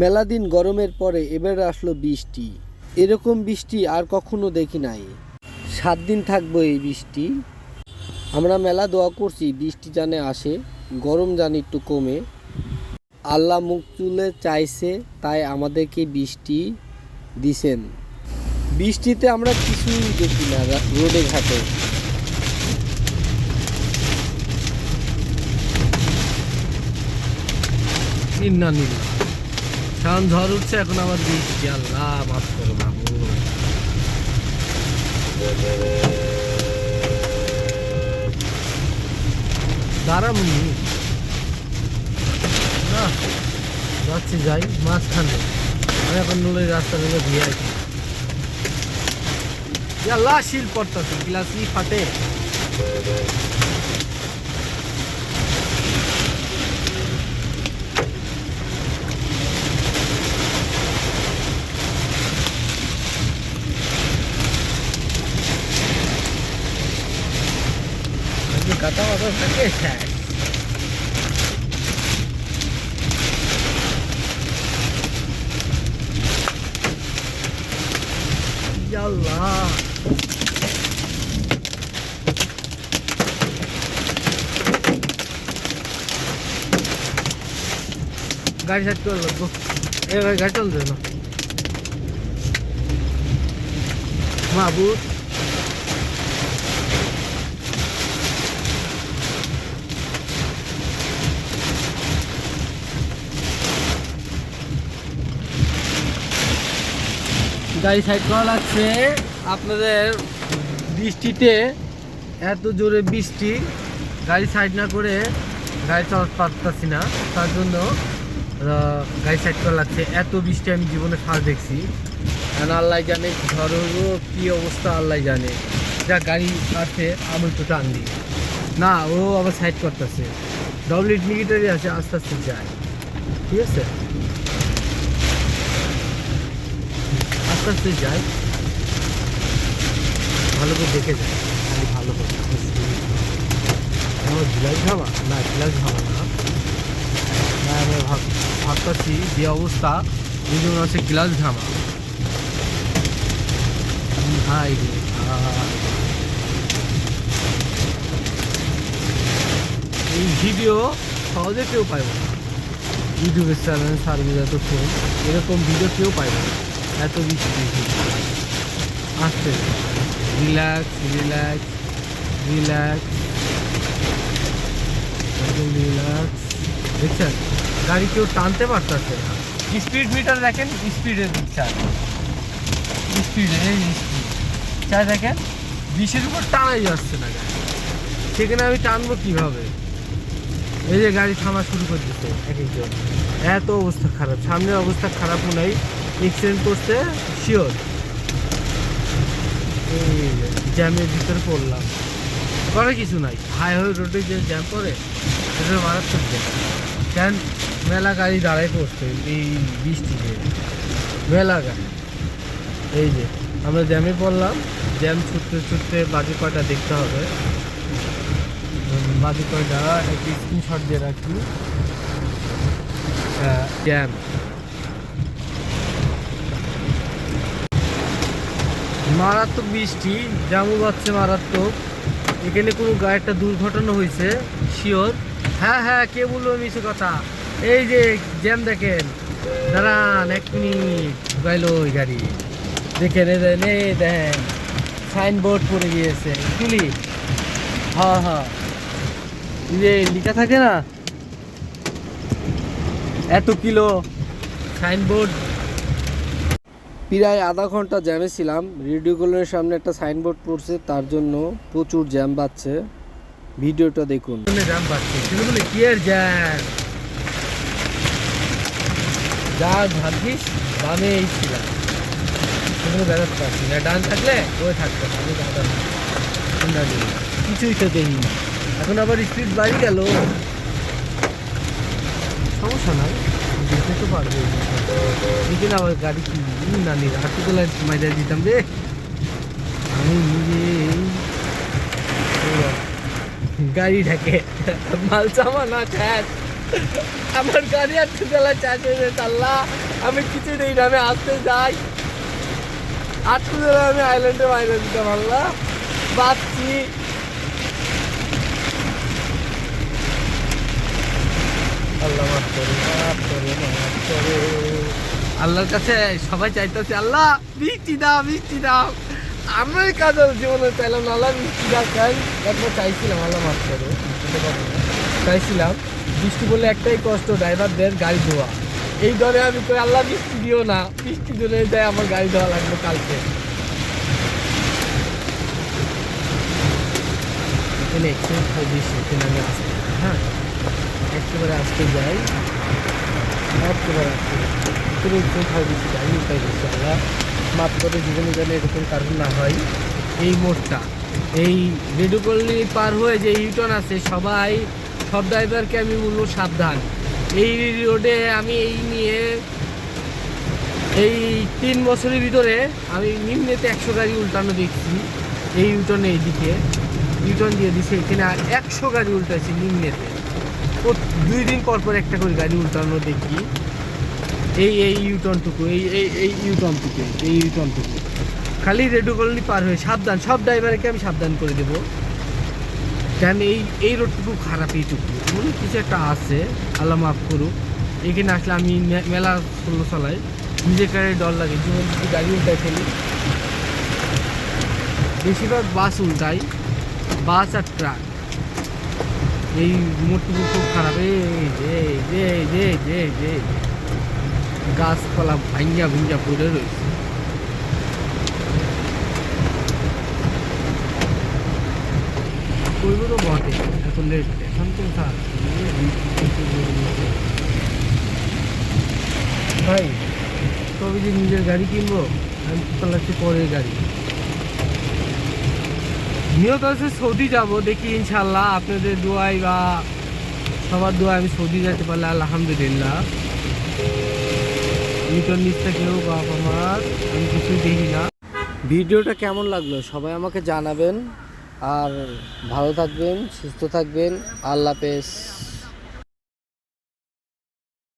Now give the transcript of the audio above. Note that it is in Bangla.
মেলা দিন গরমের পরে এবার আসলো বৃষ্টি। এরকম বৃষ্টি আর কখনো দেখি নাই। সাত দিন থাকব এই বৃষ্টি। আমরা মেলা দোয়া করছি, বৃষ্টি জানে আসে, গরম জানি একটু কমে। আল্লাহ মুখ তুলে চাইছে, তাই আমাদেরকে বৃষ্টি দিছেন। বৃষ্টিতে আমরা কিছুই দেখি না রোডে ঘাটে। নিন্না নিন্না সাউন্ড ঝড় উঠছে, এখন আবার বৃষ্টি আল্লাহ, মাফ করো মাহবুব দাঁড়ামনি না, যাচ্ছি, যাই, মাঝখানে। আমি এখন নুলের রাস্তা থেকে দিয়ে আছি আল্লাহ, শিল পড়তেছে গ্লাসই ফাটে আজকে কাটা মাথা থাকে শেষ গাড়ি সাইড করে লাগবো এ ভাই গাড়ি চলছে না মাহবুব গাড়ি সাইড করা লাগছে আপনাদের বৃষ্টিতে এত জোরে বৃষ্টি, গাড়ি সাইড না করে গাড়ি চালাতে পারতাছি না। তার জন্য গাড়ি সাইড করা লাগছে এত বৃষ্টি আমি জীবনে ফার্স্ট দেখছি। আর আল্লাহ জানে ঝড়েরও কী অবস্থা আল্লাহ জানে। যা গাড়ি আছে, আমি একটু টান দিই। না, ও আবার সাইড করতেছে। ডবল ইট মিলিটারি আছে, আস্তে আস্তে যায়। ঠিক আছে? আস্তে আস্তে যাই। ভালো করে দেখে যায় খালি ভালো করে। আমার গ্লাস ঘামা না গ্লাস ঘামা না। না, আমি ভাব, ভাবতেছি যে অবস্থা জন্য আছে গ্লাস ঘামা রে এই ভিডিও সহজে কেউ পাইব না। ইউটিউবের চ্যানেল, সার্ভিস এত ফোন এরকম ভিডিও কেউ পাইব না। এত বৃষ্টি আসতে রিল্যাক্স রিল্যাক্স রিল্যাক্স রিল্যাক্স দেখছেন? গাড়ি কেউ টানতে পারতেছে না। স্পিড মিটার দেখেন স্পিডে দিচ্ছে স্পিডে এই স্পিড চাই দেখেন, বিশের উপর টানাই যাচ্ছে না গাড়ি। সেখানে আমি টানবো কীভাবে? এই যে গাড়ি থামা শুরু করে দিচ্ছে এক একজন এত অবস্থা খারাপ। সামনের অবস্থা খারাপও নাই। এক্সিডেন্ট করছে শিওর এই জ্যামের ভিতরে পড়লাম। করে কিছু নাই। হাইওয়ে রোডে যে জ্যাম পড়ে সেটা মারাত্মক জ্যাম কেন মেলা গাড়ি দাঁড়াই পড়ছে এই বৃষ্টিতে। মেলা গাড়ি। এই যে, আমরা জ্যামে পড়লাম। জ্যাম ছুটতে ছুটতে বাকি কয়টা দেখতে হবে? বাকি কয়টা? একটি স্ক্রিনশট দিয়ে রাখি। জ্যাম মারাত্মক বৃষ্টি, জামু বাচ্ছে মারাত্মক। এখানে কোনো গা- একটা দুর্ঘটনা হয়েছে শিওর হ্যাঁ হ্যাঁ কে বলল মিছে কথা? এই যে, জ্যাম দেখেন। দাঁড়ান, এক মিনিট গাইল ওই গাড়ি। দেখেন, এই দেখেন এই দেখেন সাইনবোর্ড পড়ে গিয়েছে। তুলি হ্যাঁ হ্যাঁ। যে, লিখা থাকে না? এত কিলো। সাইনবোর্ড প্রায় আধা ঘণ্টা জ্যামে ছিলাম। রেডিওগুলোর সামনে একটা সাইনবোর্ড পড়ছে, তার জন্য প্রচুর জ্যাম বাড়ছে ভিডিওটা দেখুন। জ্যাম বলে কি আর যা ভাবছিস থাকলে। কিছুই তো দেখিনি এখন আবার স্পিড বাড়ি গেল। সমস্যা নাই। যেতে তো পারবে আবার গাড়ি না নিয়ে তোলা মাইজা দিতাম রে আমি নিজেই গাড়ি ঢাকে মাল চামা না ঠ্যাট আমার গাড়ি আটকে চালা চাষ হয়ে আমি কিছু নেই না আমি আসতে যাই আটকে দিলে আমি আইল্যান্ডে বাইরে দিতাম আল্লাহ বাঁচছি আল্লাহ মাফ আল্লাহর কাছে সবাই চাইতেছে, আল্লাহ বৃষ্টি দাও বৃষ্টি দাও। আমরা কাজ জীবনে চাইলাম আল্লাহ বৃষ্টি দাও চাই একবার চাইছিলাম, আল্লাহ মাফ করে। চাইছিলাম, বৃষ্টি বলে একটাই কষ্ট, ড্রাইভারদের গাড়ি ধোয়া। এই দরে আমি কই, আল্লাহ বৃষ্টি দিও না বৃষ্টি দিলে যায় আমার গাড়ি ধোয়া লাগবে কালকে। এখানে একটু বেশি এখানে আমি আসতে হ্যাঁ একেবারে আসতে যাই। মাফ করে জীবনে যেন এরকম কারণ না হয় এই মোড়টা এই রেডুকল্লি পার হয়ে যে ইউটার্ন আছে সবাই সব ড্রাইভারকে আমি বলব সাবধান। এই রোডে আমি এই নিয়ে এই তিন বছরের ভিতরে আমি নিম্নেতে একশো গাড়ি উল্টানো দেখছি। এই ইউটার্নে এইদিকে ইউটার্ন দিয়ে দিছে এখানে একশো গাড়ি উল্টাইছে নিম্নেতে। দুই দিন পর পর একটা করে গাড়ি উল্টানো দেখি। এই এই ইউটার্নটুকু এই এই এই ইউটার্নটুকু এই ইউটার্নটুকু খালি রেডু কলোনি পার হয়ে, সাবধান, সব ড্রাইভারকে আমি সাবধান করে দেবো। কেন এই এই রোডটুকু খারাপ এইটুকু মনে কিছু একটা আছে, আল্লাহ মাফ করুক। এখানে আসলে আমি মেলা ষোলো চালাই নিজের কারে ডর লাগে, জীবন গাড়ি উল্টাই ফেলি। বেশিরভাগ বাস উল্টাই বাস আর ট্রাক এই মোটটুকু খুব খারাপ। এই গাছপালা ভাঙ্গা ভুঙ্গা পড়ে রয়েছে। করব তো বটে এত লেট এখন তো ভাই, তবে যে নিজের গাড়ি কিনবো, আমি তো লাগছে পরের গাড়ি। নিয়ত আছে, সৌদি যাব, দেখি ইনশাল্লাহ আপনাদের দোয়াই বা সবার দোয়া আমি সৌদি যেতে পারলে আলহামদুলিল্লাহ। নিউটন নিচ কেউ বাপ আমার আমি কিছু দেখি না। ভিডিওটা কেমন লাগল? সবাই আমাকে জানাবেন। আর ভালো থাকবেন, সুস্থ থাকবেন। আল্লাহ হাফেজ।